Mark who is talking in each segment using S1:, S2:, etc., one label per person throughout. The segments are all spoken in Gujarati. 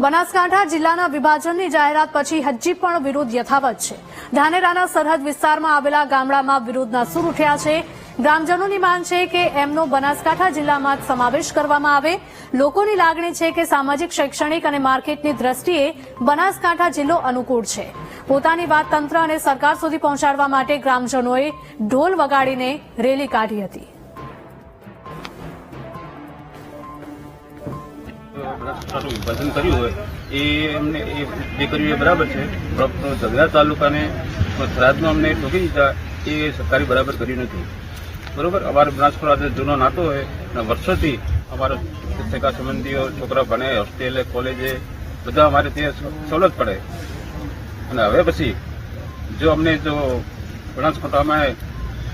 S1: બનાસકાંઠા જિલ્લાના વિભાજનની જાહેરાત પછી હજી પણ વિરોધ યથાવત છે. ધાનેરાના સરહદ વિસ્તારમાં આવેલા ગામડામાં વિરોધના સૂર ઉઠ્યા છે. ગ્રામજનોની માંગ છે કે એમનો બનાસકાંઠા જિલ્લામાં જ સમાવેશ કરવામાં આવે. લોકોની લાગણી છે કે સામાજિક, શૈક્ષણિક અને માર્કેટની દ્રષ્ટિએ બનાસકાંઠા જિલ્લો અનુકૂળ છે. પોતાની વાત તંત્ર અને સરકાર સુધી પહોંચાડવા માટે ગ્રામજનોએ ઢોલ વગાડીને રેલી કાઢી હતી.
S2: વિભાજન કર્યું હોય, એ એમને એ જે કર્યું એ બરાબર છે. ઝઘડા તાલુકાને થરાદમાં અમને ઠોકી દીધા, એ સરકારી બરાબર કર્યું નથી. બરોબર? અમારે બનાસકાંઠા જૂનો નાતો હોય, અને વર્ષોથી અમારા શિક્ષકા સંબંધીઓ, છોકરા ભણે, હોસ્ટેલે, કોલેજે, બધા અમારે ત્યાં સવલત પડે. અને હવે પછી જો અમને જો બનાસકાંઠામાં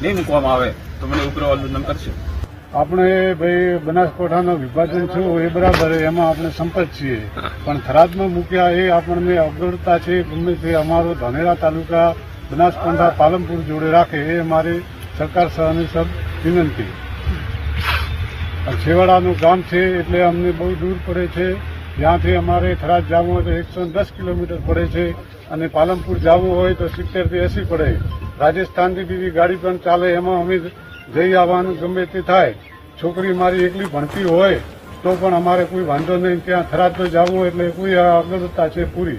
S2: નહીં મૂકવામાં આવે, તો મને ઉગ્રવાદ આંદોલન કરશે.
S3: આપણે ભાઈ બનાસકાંઠાનો વિભાજન થયું એ બરાબર એમાં આપણે સંપત છીએ. પણ થરાદમાં મૂક્યા એ આપણને અગ્રતા છે, ગમે તે અમારો ધાનેરા તાલુકા બનાસકાંઠા પાલનપુર જોડે રાખે, એ અમારી સરકાર સહની વિનંતી. છેવાડાનું ગામ છે, એટલે અમને બહુ દૂર પડે છે. ત્યાંથી અમારે થરાદ જવું હોય તો એકસો દસ કિલોમીટર પડે છે અને પાલનપુર જવું હોય તો સિત્તેરથી એસી પડે. રાજસ્થાનથી બીજી ગાડી પણ ચાલે, એમાં અમે જઈ આવવાનું ગમે તે થાય. છોકરી મારી એકલી ભણતી હોય, તો પણ અમારે કોઈ વાંધો નહીં, ત્યાં થરાદ તો જવું એટલે કોઈ અગરતા છે પૂરી.